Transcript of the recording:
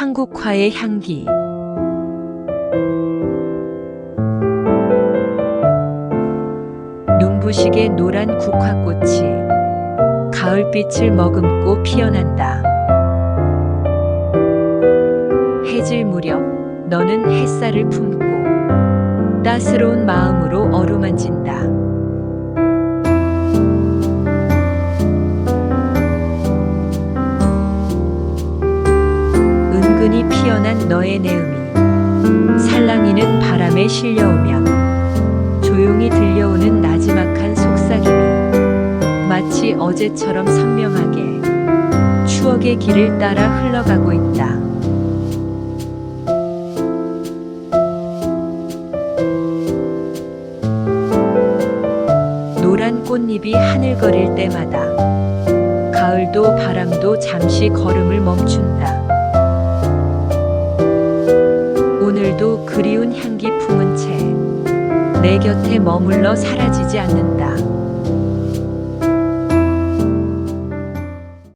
한국화의 향기. 눈부시게 노란 국화꽃이 가을빛을 머금고 피어난다. 해질 무렵 너는 햇살을 품고 따스러운 마음으로 어루만진다. 은근히 피어난 너의 내음이 살랑이는 바람에 실려오면 조용히 들려오는 나지막한 속삭임이 마치 어제처럼 선명하게 추억의 길을 따라 흘러가고 있다. 노란 꽃잎이 하늘거릴 때마다 가을도 바람도 잠시 걸음을 멈춘다. 그리운 향기 품은 채 내 곁에 머물러 사라지지 않는다.